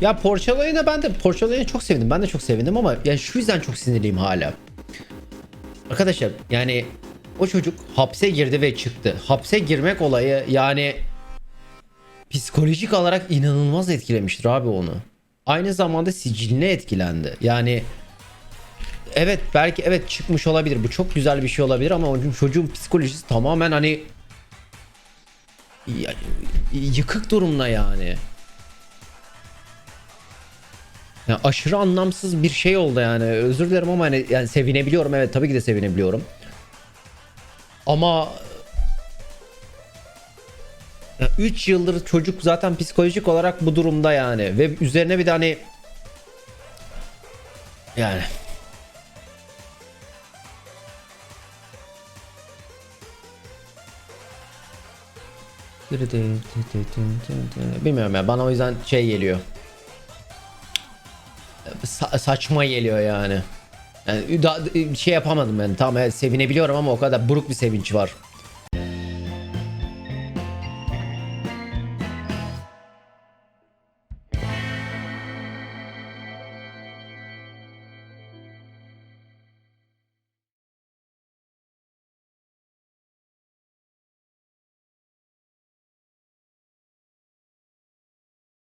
Ya Porçalay'ına ben de Porçalay'ına çok sevindim. Ben de çok sevindim ama ya şu yüzden çok sinirliyim hala. Arkadaşlar yani o çocuk hapse girdi ve çıktı. Hapse girmek olayı yani psikolojik olarak inanılmaz etkilemiştir abi onu. Aynı zamanda siciline etkilendi. Yani evet belki evet çıkmış olabilir. Bu çok güzel bir şey olabilir ama çocuğun psikolojisi tamamen hani yıkık durumda yani. Ya aşırı anlamsız bir şey oldu yani. Özür dilerim ama hani yani sevinebiliyorum. Evet tabii ki de sevinebiliyorum. Ama 3 yıldır çocuk zaten psikolojik olarak bu durumda yani ve üzerine bir de hani yani Bilmiyorum ya bana o yüzden şey geliyor. Sa- saçma geliyor yani. Yani da- şey yapamadım ben. Tamam sevinebiliyorum ama o kadar buruk bir sevinç var.